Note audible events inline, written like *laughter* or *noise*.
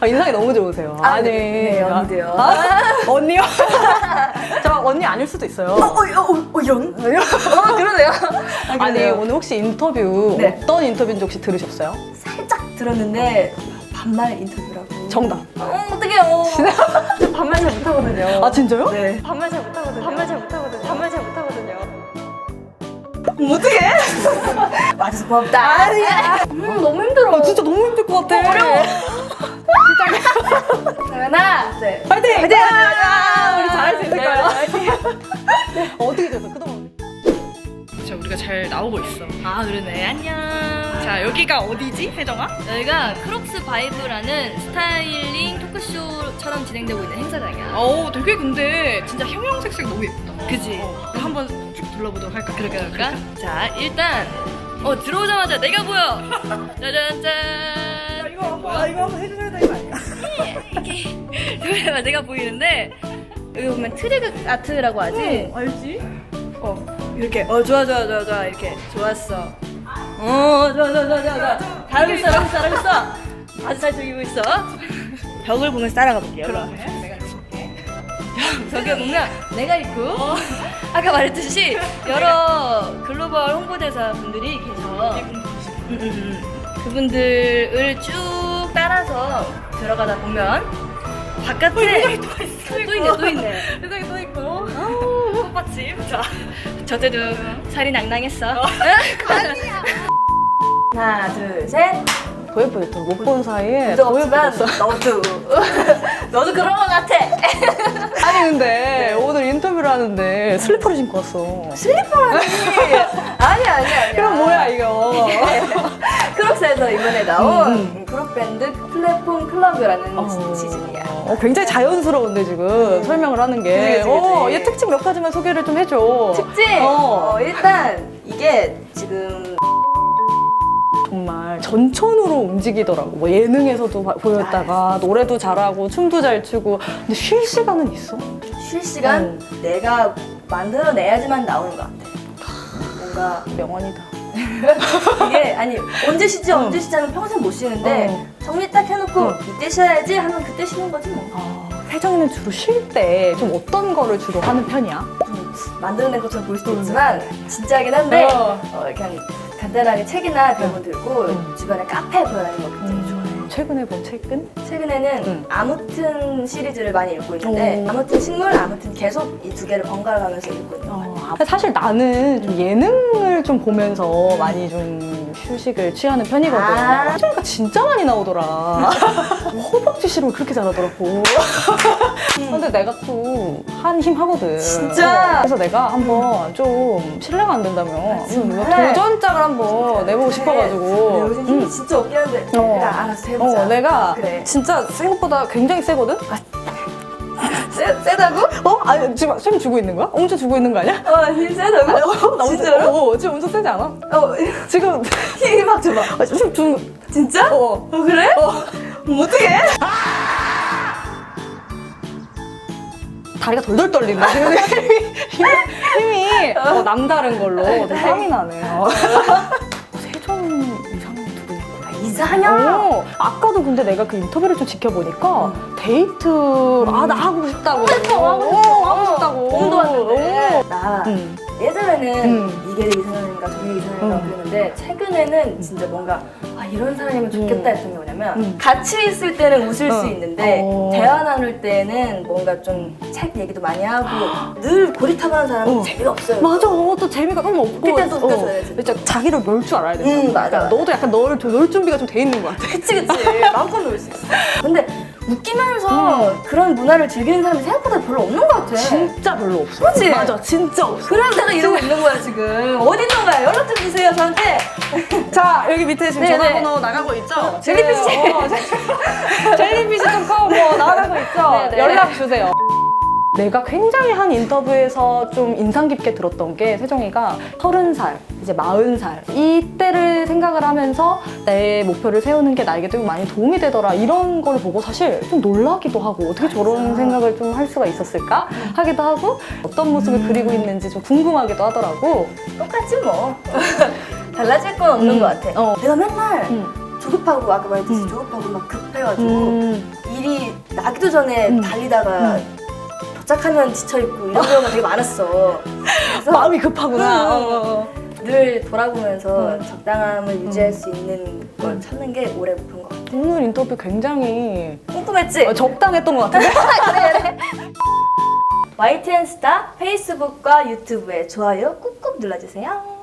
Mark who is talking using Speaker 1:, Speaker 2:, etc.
Speaker 1: 아, 인상이 너무 좋으세요.
Speaker 2: 아, 네, 네, 언니도요.
Speaker 1: 아, 언니요? *laughs* 저 언니 아닐 수도 있어요.
Speaker 2: 어, 어, 어, 어, 연? 어, 그러네요. 아,
Speaker 1: 아니
Speaker 2: 그러네요.
Speaker 1: 오늘 혹시 인터뷰
Speaker 2: 네.
Speaker 1: 어떤 인터뷰인지 혹시 들으셨어요?
Speaker 2: 살짝 들었는데 반말 인터뷰라고.
Speaker 1: 정답.
Speaker 2: 어, 어떡해요. 저 반말 잘 못하거든요.
Speaker 1: 아 진짜요?
Speaker 2: 네. 반말 잘 못하거든요. 반말 잘 못하거든요. 반말 잘 못하거든요. 어떡해? 맞아서 고맙다. 아니야. 음, 너무 힘들어.
Speaker 1: 아, 진짜 너무 힘들 것 같아.
Speaker 2: 어려워. 하나, 둘.
Speaker 1: 파이팅!
Speaker 2: 파이팅!
Speaker 1: 아, 우리 잘할 수
Speaker 2: 네,
Speaker 1: 있을까요?
Speaker 2: 파이팅!
Speaker 1: 어떻게 돼서 그동안?
Speaker 3: 자, 우리가 잘 나오고 있어.
Speaker 4: 아 그러네 안녕
Speaker 3: 자, 여기가 어디지, 혜정아?
Speaker 4: 여기가 크록스 바이브라는 스타일링 토크쇼처럼 진행되고 있는 행사장이야
Speaker 3: 어우, 되게 근데 진짜 형형색색 너무 예쁘다.
Speaker 4: 그지?
Speaker 3: 어, 한번 쭉 둘러보도록 할까?
Speaker 4: 그럴까 그럴까? 자 일단 어 들어오자마자 내가 보여 짜잔 짠
Speaker 3: 이거, 아, 이거 한번 해주셔야 되 아니야?
Speaker 4: 들어오자마자 내가 보이는데 여기 보면 트리그 아트라고 하지?
Speaker 3: 알지?
Speaker 4: 어 이렇게 어 좋아 좋아 좋아 좋아 이렇게 좋았어 어 좋아 좋아 좋아 좋아 좋아 잘하고 있어 잘하고 있어 잘하고 있어 아주 잘 즐기고 있어 벽을 보면서 따라가 볼게요
Speaker 3: 그러네. 내가.
Speaker 4: 저기 *laughs* 보면 내가 있고 아까 말했듯이 여러 글로벌 홍보대사 분들이 계셔 음, 음, 음. 그분들을 쭉 따라서 들어가다 보면 바깥에 또, 있네 또 있네 *laughs*
Speaker 3: 혜정이 또 있고.
Speaker 4: 아우 꽃받침 자 저때도 살이 낭낭했어 *laughs*
Speaker 2: 하나, 둘, 셋.
Speaker 1: 도예쁘겠다. 못 본 사이에
Speaker 2: 너도 없지만. *laughs* 너도. 너도 그런 것 같아.
Speaker 1: 아니 근데 오늘 인터뷰를 하는데 슬리퍼를 신고 왔어.
Speaker 2: 슬리퍼라니. 아니, 아니, 아니.
Speaker 1: 그럼 뭐야 이거?
Speaker 2: 크록스에서 이번에 나온
Speaker 1: 음,
Speaker 2: 그룹 밴드 플랫폼 클럽이라는
Speaker 1: 어.
Speaker 2: 시즌이야.
Speaker 1: 어, 굉장히 자연스러운데 지금 설명을 하는 게.
Speaker 2: 그치, 그치,
Speaker 1: 어,
Speaker 2: 그치.
Speaker 1: 얘 특징 몇 가지만 소개를 좀 해줘.
Speaker 2: 특징!
Speaker 1: 어.
Speaker 2: 어, 일단 이게 지금
Speaker 1: 정말 전천후로 움직이더라고. 뭐 예능에서도 바- 보였다가 노래도 잘하고 춤도 잘 추고. 근데 쉴 시간은 있어?
Speaker 2: 실시간 내가 만들어내야지만 나오는 것 같아. 뭔가
Speaker 1: 명언이다.
Speaker 2: 이게 아니 언제 쉬지 언제 쉬지 하면 평생 못 쉬는데
Speaker 1: 어.
Speaker 2: 정리 딱 해놓고
Speaker 1: 어.
Speaker 2: 이때 쉬어야지 하면 그때 쉬는 거지 뭐.
Speaker 1: 아, 혜정이는 주로 쉴 때 좀 어떤 거를 주로 하는 편이야?
Speaker 2: 좀 만들어낸 것처럼 보일 수도 있지만 진짜긴 한데
Speaker 1: 어.
Speaker 2: 어, 그냥 간단하게 책이나 대본 들고
Speaker 1: 음.
Speaker 2: 주변에 카페 돌아다니는 거 굉장히.
Speaker 1: 최근에 본 책은?
Speaker 2: 최근에는
Speaker 1: 음.
Speaker 2: 아무튼 시리즈를 많이 읽고 있는데
Speaker 1: 오.
Speaker 2: 아무튼 식물, 아무튼 계속 이 두 개를 번갈아 가면서 읽고 있는 거예요.
Speaker 1: 어, 사실 나는 좀 예능을 좀 보면서 많이 좀 휴식을 취하는 편이거든.
Speaker 2: 아.
Speaker 1: 혜정이가 진짜 많이 나오더라. *laughs* 허벅지 실험을 그렇게 잘하더라고. 근데 내가 또 한 힘 하거든.
Speaker 2: 진짜?
Speaker 1: 어, 그래서 내가 한번 좀 실례가 안 된다면
Speaker 2: 진짜?
Speaker 1: 음, 도전장을 한번 내보고 싶어가지고.
Speaker 2: 근데 요즘 힘이
Speaker 1: 음.
Speaker 2: 진짜 없긴 한데
Speaker 1: 어.
Speaker 2: 내가 알아서 해보자.
Speaker 1: 어, 내가
Speaker 2: 그래.
Speaker 1: 진짜 생각보다 굉장히 세거든?
Speaker 2: 세, 세다고?
Speaker 1: 어? 아니, 지금 힘 주고 있는 거야? 엄청 주고 있는 거 아니야?
Speaker 2: 어, 힘 세다고?
Speaker 1: 나 엄청-
Speaker 2: 진짜로?
Speaker 1: 어, 지금 엄청 세지 않아?
Speaker 2: 어,
Speaker 1: 지금 *laughs*
Speaker 2: 힘막 줘봐.
Speaker 1: 아, 지금 좀
Speaker 2: 진짜?
Speaker 1: 어.
Speaker 2: 어, 그래? 어. 어떡해?
Speaker 1: 다리가 돌돌 떨린다. 지금 힘이, 힘이, 힘이 어, 남다른 걸로 되게 땀이 나네. 어. *laughs* 세종
Speaker 2: 아, 이상형?
Speaker 1: 어, 아까도 근데 내가 그 인터뷰를 좀 지켜보니까 데이트 아 나 하고 싶다고
Speaker 2: 하고 싶어, 하고 싶어.
Speaker 1: 어, 하고 싶다고
Speaker 2: 왔는데.
Speaker 1: 어.
Speaker 2: 나
Speaker 1: 음.
Speaker 2: 예전에는
Speaker 1: 음.
Speaker 2: 이게 이상형인가 저게 이상형인가
Speaker 1: 음.
Speaker 2: 그랬는데 최근에는 진짜 뭔가 아 이런 사람이면 좋겠다
Speaker 1: 음.
Speaker 2: 했던 게 뭐냐면
Speaker 1: 음.
Speaker 2: 같이 있을 때는 웃을
Speaker 1: 어.
Speaker 2: 수 있는데
Speaker 1: 어.
Speaker 2: 대화 나눌 때는 뭔가 좀 책 얘기도 많이 하고 *gasps* 늘 고리타분한 사람은
Speaker 1: 어.
Speaker 2: 재미가 없어요.
Speaker 1: 맞아 또 재미가 너무 없고
Speaker 2: 웃길 땐또 웃겨줘야지.
Speaker 1: 진짜 자기를 놀 줄 알아야 돼
Speaker 2: 음, 맞아.
Speaker 1: 너도 약간 널, 놀 준비가 좀 돼 있는 것 같아
Speaker 2: 그치 그치 마음껏 놀 수 있어. 근데 웃기면서 그런 문화를 즐기는 사람이 생각보다 별로 없는 것 같아.
Speaker 1: 진짜 별로 없어
Speaker 2: 그치?
Speaker 1: 맞아 진짜 없어
Speaker 2: 그래서 내가 이러고 있는 거야 지금. 어디 있는 거야? 연락 좀 주세요 저한테. *laughs*
Speaker 1: 자 여기 밑에 지금
Speaker 2: 네,
Speaker 1: 전화번호 나가고 있죠?
Speaker 2: 젤리피쉬.
Speaker 1: 어, *laughs* 젤리피쉬.com 뭐 나가고 있죠?
Speaker 2: 네, 네.
Speaker 1: 연락 주세요. 내가 굉장히 한 인터뷰에서 좀 인상 깊게 들었던 게 세정이가 서른 살, 이제 마흔 살 이때를 생각을 하면서 내 목표를 세우는 게 나에게 되게 많이 도움이 되더라 이런 걸 보고 사실 좀 놀라기도 하고 어떻게 저런 생각을 좀 할 수가 있었을까 하기도 하고 어떤 모습을 그리고 있는지 좀 궁금하기도 하더라고.
Speaker 2: 똑같지 뭐. *laughs* 달라질 건 없는
Speaker 1: 음.
Speaker 2: 것 같아.
Speaker 1: 어.
Speaker 2: 내가 맨날
Speaker 1: 음.
Speaker 2: 조급하고 아까 말했듯이 조급하고 막 급해가지고
Speaker 1: 음.
Speaker 2: 일이 나기도 전에
Speaker 1: 음.
Speaker 2: 달리다가 도착하면 지쳐있고 이런 경우가 되게 많았어. 그래서
Speaker 1: 마음이 급하구나.
Speaker 2: 음.
Speaker 1: 어.
Speaker 2: 늘 돌아보면서
Speaker 1: 음.
Speaker 2: 적당함을 유지할 수 있는 걸 찾는 게 올해 목표인 것 같아.
Speaker 1: 오늘 인터뷰 굉장히
Speaker 2: 꼼꼼했지?
Speaker 1: 어, 적당했던 것 같은데? *laughs*
Speaker 2: YTN *laughs* 스타 페이스북과 유튜브에 좋아요 꾹꾹 눌러주세요.